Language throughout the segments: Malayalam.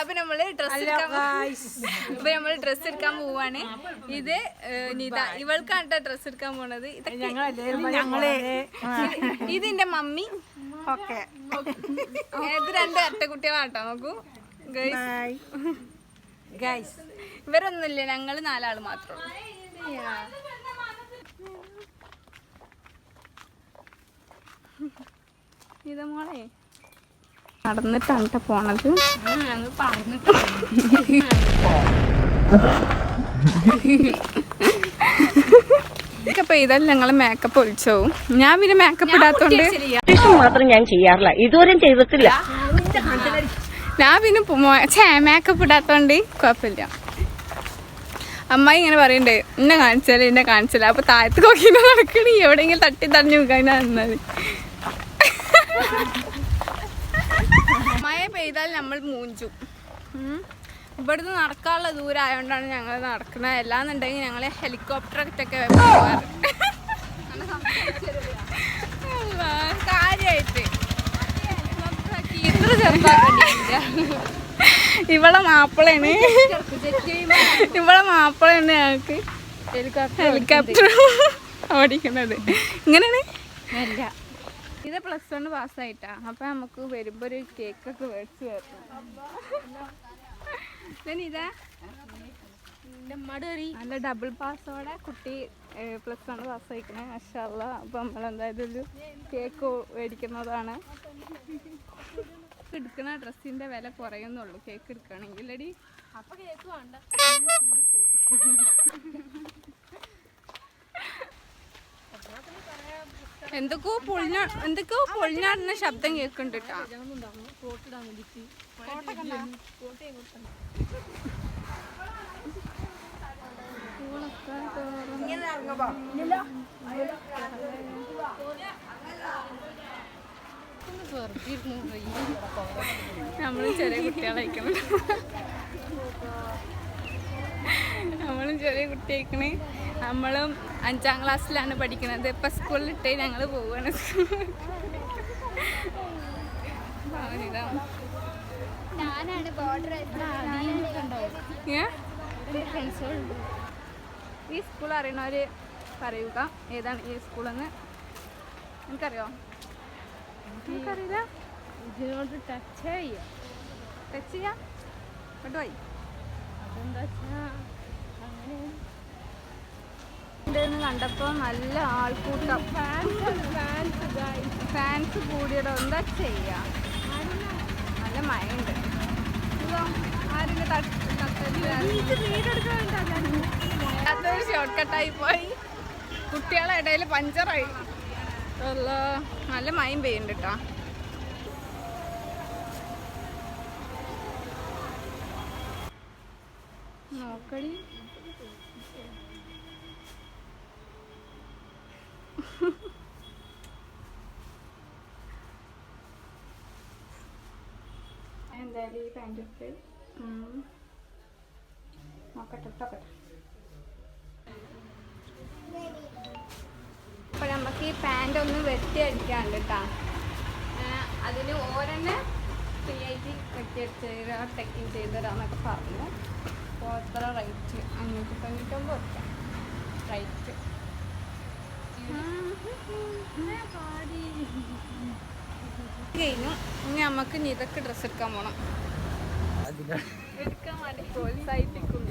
അപ്പൊ നമ്മൾ ഡ്രസ് എടുക്കാൻ അപ്പൊ നമ്മൾ ഡ്രസ് എടുക്കാൻ പോവാണ്. ഇത് നിത. ഇവൾക്കാണ് ഡ്രസ് എടുക്കാൻ പോണത്. ഞങ്ങൾ ഇതിന്റെ മമ്മി. ഓക്കെ. ഇത് രണ്ട് അട്ടക്കുട്ടികളാട്ടോ നോക്കൂ. ഗൈസ് ഗൈസ് ഇവരൊന്നുമില്ല ഞങ്ങൾ നാലാൾ മാത്രം ഇത് മോളെ. നടന്നിട്ടാണ് ട്ടോ പോണത്. മേക്കപ്പ് ചെയ്താൽ ഞങ്ങൾ മേക്കപ്പ് ഒഴിച്ചോ ഞാൻ പിന്നെ മേക്കപ്പ് ഇടാത്തോണ്ട് മാത്രം ഞാൻ ചെയ്യാറില്ല. ഇതുവരെയും ചെയ്തിട്ടില്ല. ഞാൻ പിന്നെ ചേ മേക്കപ്പ് ഇടാത്തോണ്ട് കുഴപ്പമില്ല അമ്മായി ഇങ്ങനെ പറയണ്ടേ എന്നെ കാണിച്ചാലേ എന്നെ കാണിച്ചാലേ. അപ്പൊ താഴത്ത് നോക്കി നടക്കണേ. എവിടെയെങ്കിലും തട്ടി തടഞ്ഞു നോക്കാൻ നിന്നത്. മഴ പെയ്താൽ നമ്മൾ മൂഞ്ചു. ഇവിടുന്ന് നടക്കാനുള്ള ദൂരം ആയതുകൊണ്ടാണ് ഞങ്ങൾ നടക്കുന്നത് അല്ലാന്നുണ്ടെങ്കിൽ ഞങ്ങൾ ഹെലികോപ്റ്റർ ഒക്കെ ഇത്ര ചെറുതാക്കണ്ടില്ല ഇവളെ മാപ്പിളയാണ്. ഇവളെ മാപ്പിളയാണ് ഞങ്ങൾക്ക്. ഹെലികോപ്റ്റർ ഓടിക്കുന്നത് ഇങ്ങനെയാണ്? ഇത് പ്ലസ് വൺ പാസ്സായിട്ടാ അപ്പൊ നമുക്ക് വരുമ്പോ ഒരു കേക്ക് ഒക്കെ മേടിച്ചു വരണം ഇതാ. നല്ല ഡബിൾ പാസ്സോടെ കുട്ടി പ്ലസ് വൺ പാസ്സായിക്കണേ മഷാല്ല അപ്പൊ നമ്മൾ എന്തായാലും ഒരു കേക്ക് മേടിക്കുന്നതാണ്. എടുക്കണ ഡ്രസ്സിന്റെ വില കുറയുന്നുള്ളൂ. കേക്ക് എടുക്കണെങ്കിൽ അടി അപ്പൊ കേക്ക് വേണ്ട. എന്തൊക്കെയോ പൊളിഞ്ഞ എന്തൊക്കെയോ പൊളിഞ്ഞാടുന്ന ശബ്ദം കേൾക്കുന്നുണ്ട് കേട്ടോ. നമ്മളും ചെറിയ കുട്ടികളായിക്കണം നമ്മളും ചെറിയ കുട്ടിയായിക്കണേ. നമ്മളും അഞ്ചാം ക്ലാസ്സിലാണ് പഠിക്കുന്നത് സ്കൂളിൽ സ്കൂളിലിട്ട് ഞങ്ങൾ പോവുകയാണ്. ഞാനാണ് ബോർഡർ? ഈ സ്കൂൾ അറിയണവര് പറയുക ഏതാണ് ഈ സ്കൂളെന്ന്. എനിക്കറിയോ എനിക്കറിയില്ല ഇതിനോട് ടച്ച് ചെയ്യാം. ടച്ച് ചെയ്യാം? ഇങ്ങോട്ട് പോയി അതെന്താ വെച്ചാ അങ്ങനെ ഇതെന്ന് കണ്ടപ്പോ നല്ല ആൾക്കൂട്ടം. ഫാൻസ് കൂടിയടോ എന്താ ചെയ്യാ? നല്ല മഴയുണ്ട് അതൊരു ഷോർട്ട് കട്ടായി പോയി. കുട്ടികളെ ഇടയിൽ പഞ്ചറായി. നല്ല മയം പെയ്യുന്നുണ്ട് കേട്ടോ നോക്കടി എന്തായാലും ഈ പാന്റൊക്കെ. നോക്കട്ടെ ഇട്ടോക്കട്ടെ. അപ്പോൾ നമുക്ക് ഈ പാന്റ് ഒന്ന് വെട്ടി അടിക്കാണ്ട് കേട്ടോ അതിന് ഓരോന്നെ ആയിട്ട് വെട്ടി അടിച്ച് തരാം ടെക്കിങ് ചെയ്ത് തരാമെന്നൊക്കെ പറഞ്ഞു. അപ്പോൾ എത്ര റേറ്റ്. അഞ്ഞൂറ്റി തൊണ്ണൂറ്റൊമ്പത് വെക്കാം റേറ്റ്. കഴിഞ്ഞു ഇനി നമുക്ക് ഇനി ഇതൊക്കെ ഡ്രസ്സ് എടുക്കാൻ പോണം. എടുക്കാൻ വേണ്ടി പ്രോത്സാഹിപ്പിക്കും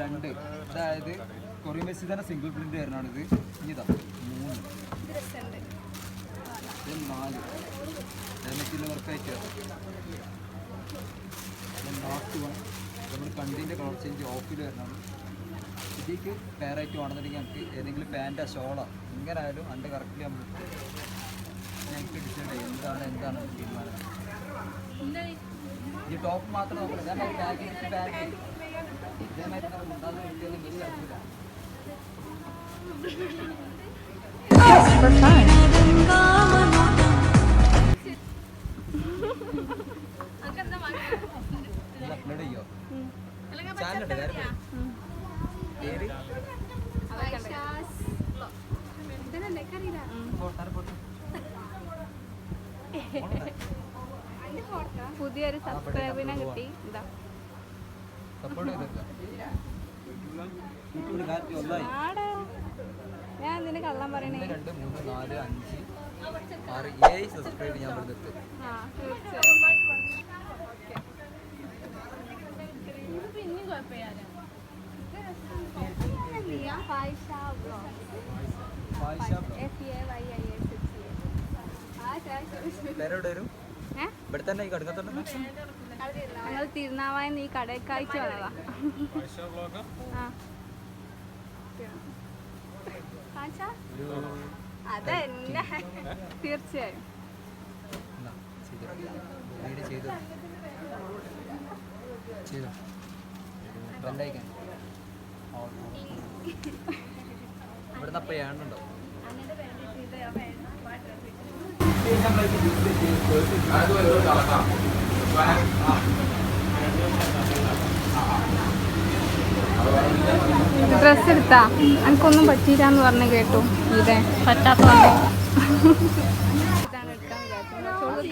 രണ്ട്. അതായത് കൊറിയൻ ബസ് തന്നെ സിംഗിൾ പ്രിന്റ് വരുന്നതാണ് ഇത്. ഇതാ മൂന്ന്. ഇത് നാല്. ഡെമറ്റിന്റെ വർക്കായിട്ട് ലാസ്റ്റ് വൺ നമ്മൾ കണ്ടിന്റെ കളർ ചേഞ്ച് ഓഫിൽ വരുന്നതാണ്. ഇതിലേക്ക് പെയറായിട്ട് വേണമെന്നുണ്ടെങ്കിൽ നമുക്ക് ഏതെങ്കിലും പാന്റാ ഷോളോ എങ്ങനെ ആയാലും അതിന്റെ കറക്റ്റ്ലി നമ്മൾ ഞങ്ങൾക്ക് ഡിസൈഡ് എന്താണ് എന്താണ് തീരുമാനം. ഈ ടോപ്പ് മാത്രം നോക്കണം. ഇതേമാതിരി ബാഗ് ബാഗ് ഇതേമാതിരി ചാനലുണ്ട് വേറെ പേര്? Photo photo? പുതിയൊരു സബ്സ്ക്രൈബിനെ കിട്ടി. ഞാൻ എന്തിനു കള്ളം പറയണേ? ഒന്ന് രണ്ട് മൂന്ന് നാല് അഞ്ച് ആറ് ഏഴ് സബ്സ്ക്രൈബ് ഞാൻ കുഴപ്പമില്ല വരും? ഏ? ഇവിടെ തന്നെ ഈ കടുക്കത്തുണ്ടോ ഞങ്ങൾ തിരുനാവായ ഈ കടക്കാഴ്ച വന്നതാ? അതെന്നെ. തീർച്ചയായും. ഇവിടുന്ന് അപ്പം ഏണ്ടുണ്ടോ ഡ്രസ് എടുത്താ? എനിക്കൊന്നും പറ്റിയില്ലാന്ന് പറഞ്ഞു കേട്ടു. ഇതേ. പറ്റാത്ത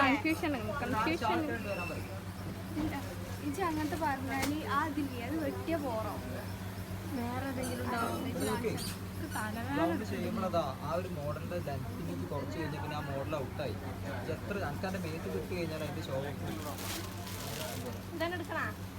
കൺഫ്യൂഷൻ കൺഫ്യൂഷൻ ഇത് അങ്ങനത്തെ പറഞ്ഞാൽ ആ ഇതില്ലേ? അത് വെട്ടിയ പോറോ? വേറെ ഏതെങ്കിലും റൗണ്ട് ചെയ്യുമ്പോഴതാ ആ ഒരു മോഡലിന്റെ ലെങ്തിലേക്ക് കുറച്ച് കഴിഞ്ഞാൽ പിന്നെ ആ മോഡൽ ഔട്ടായി എത്ര എനിക്ക് അതിന്റെ മേത്ത് കിട്ടി കഴിഞ്ഞാൽ അതിന്റെ ഷോ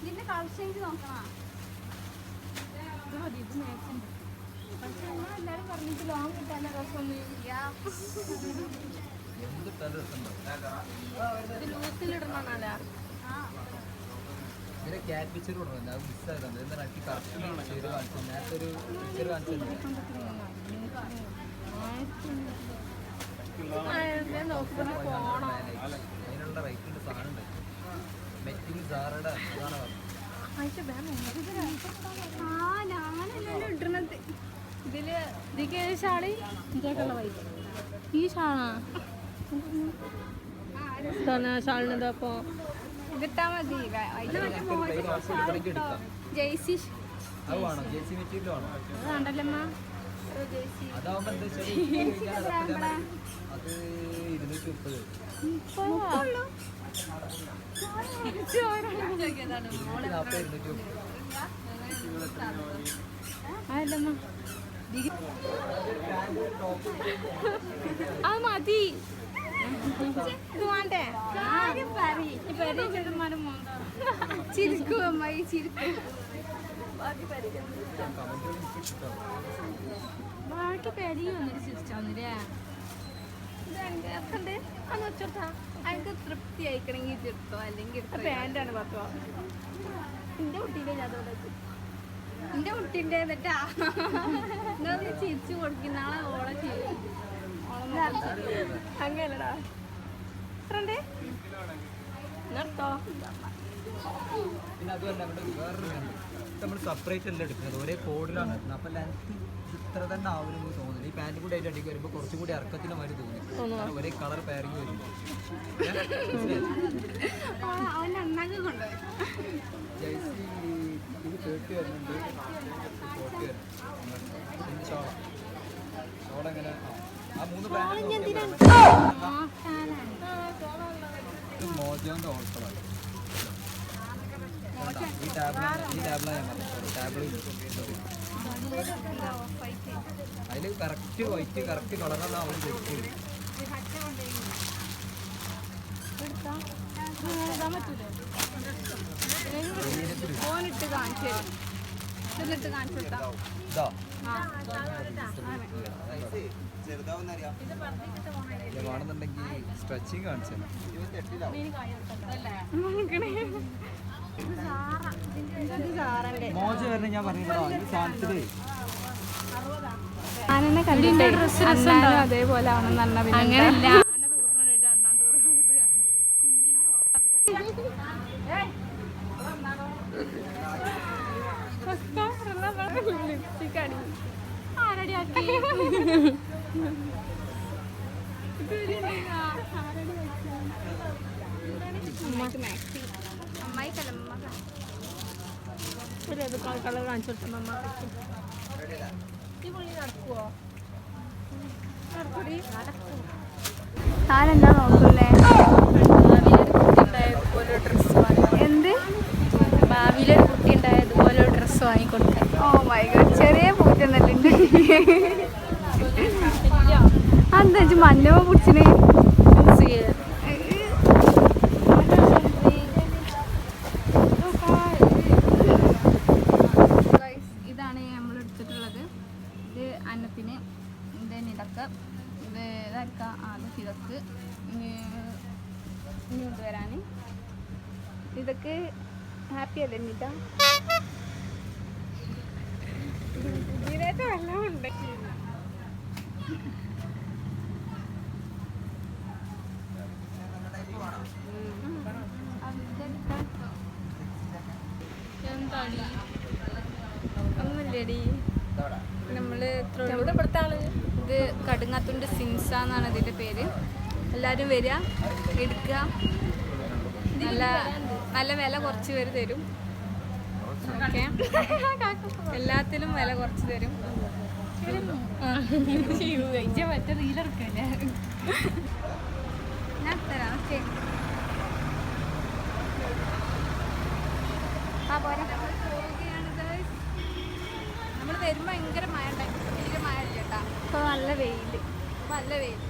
ഇതിന്റെ കളർ ചേഞ്ച് നോക്കണോ? എല്ലാരും പറഞ്ഞിട്ട് ലോങ് കിട്ടാൻ രസമൊന്നും എന്തിട്ടാലും രസമുണ്ടാവും ഇത് ലൂസിലിടണമെന്നല്ല ഇതിന്റെ ക്യാറ്റ് പിക്ചർ കൊടുക്കുന്നത് അത് മിസ്സായതാണ് എന്താ എനിക്ക് കറക്റ്റ് ചെയ്ത് കാണിച്ചു നേരത്തെ ഒരു പിക്ചർ കാണിച്ചിട്ടുണ്ട് അതിനുള്ള സാധനം ഉണ്ട് മെറ്റിംഗ് സാറുടെ അതാണ് പറഞ്ഞത് ആ ഞാനല്ലല്ലോ ഇടണത് ഇതിൽ ഇതിക്ക് ഏത് ഷാളി ഇതൊക്കെയുള്ള വൈകി ഈ ഷാളാ ഷാളിനെന്താ അപ്പോൾ ഇതിട്ടാ മതി. ജെയ്സി അതല്ലമ്മ അത് മതി. ചിരിക്കും അമ്മായി ചിരിക്കും. ബാക്കി പെരിയും അന്ന് വെച്ചോട്ടാ അനക്ക് തൃപ്തി അയക്കണമെങ്കിൽ ചെറുത്തോ അല്ലെങ്കിൽ പാന്റാണ് പത്തോ എന്റെ കുട്ടീന്റെ അതോടെ എന്റെ കുട്ടീന്റെ എന്നിട്ടാ? ചിരിച്ചു കൊടുക്കുന്ന ആളെ ഓളെ ചെയ്യും അങ്ങനടാ എത്രണ്ട് നിർത്തോ. പിന്നെ അതുമല്ല ഇവിടെ വേറൊരു നമ്മൾ സെപ്പറേറ്റ് അല്ല എടുക്കുന്നത്? ഒരേ കോഡിലാണ് എടുക്കുന്നത്. അപ്പം ലെങ്ത് ഇത്ര തന്നെ ആവുമെന്ന് തോന്നുന്നു. ഈ പാന്റ് കൂടി അതിന്റെ അടിക്ക് വരുമ്പോൾ കുറച്ചും കൂടി ഇറക്കത്തിന് മാതിരി തോന്നി. കാരണം ഒരേ കളർ പെയറിങ് വരും ജയ്സി ഇത് തേർട്ടി വരുന്നുണ്ട്. ഫോർട്ടി വരുന്നുണ്ട് പിന്നെ ഷോള ഷോള എങ്ങനെ ഈ ടാബിളാണ് ഈ ടാബിളാണ് ടാബിൾ അതിൽ കറക്റ്റ് വൈറ്റ് കറക്റ്റ് കളറാണ് അവൾ കൊടുത്തത് ഫോണിട്ട് കാണിച്ചു കാണിച്ചു കൊടുത്താ. വേണമെന്നുണ്ടെങ്കിൽ സ്ട്രെച്ചിങ് കാണിച്ചു മോജ വരണേ ഞാൻ പറഞ്ഞിട്ടോ ഈ സാധനത്തിൽ. ഞാനെന്നെ അതേപോലെ അങ്ങനെയല്ല. ഒരു ഏത് കളർ കാണിച്ചു കൊടുത്ത അമ്മ ഈ പുള്ളി നടക്കുവോ നടക്കൂടി നടക്കും താനെന്താ നോക്കുന്നേ? എന്ത്? ഭാവിയിലൊരു കുട്ടി ഉണ്ടായതുപോലെ ഡ്രസ്സ് വാങ്ങിക്കൊടുക്കാൻ. ഓ മൈ ഗോഡ് ചെറിയ പൂറ്റെന്നല്ലുണ്ട് അതെന്താ വെച്ചാൽ മഞ്ഞവ പിടിച്ചിന്. ഇതാണ് നമ്മൾ എടുത്തിട്ടുള്ളത്. ഇത് അന്നത്തിന് ഇത് നിടക്ക് ഇത് ഇതായിരിക്ക ആദ്യം ഇതൊക്കെ. ഇനി ഇങ്ങോട്ട് വരാൻ ഇതൊക്കെ ഹാപ്പി അല്ലേ നിത? ഇതിനകത്ത് വെള്ളമുണ്ട് എന്താടി? ഒന്നുമില്ലടി നമ്മൾ ഇത് കടുങ്ങാത്തുണ്ട് സിൻസ എന്നാണ് ഇതിന്റെ പേര്. എല്ലാരും വരിക എടുക്കുക നല്ല നല്ല വില കുറച്ച് പേര് തരും. ഓക്കെ. എല്ലാത്തിലും വില കുറച്ച് തരും. മറ്റേ റീലെടുക്കല്ലേ ഞാൻ തരാം ഓക്കെ ആ പോരാ നമ്മൾ വരുമ്പോൾ ഭയങ്കര മഴ ഉണ്ടായി ഭയങ്കര മഴ ഇല്ല കേട്ടാ നല്ല വെയിൽ. നല്ല വെയിൽ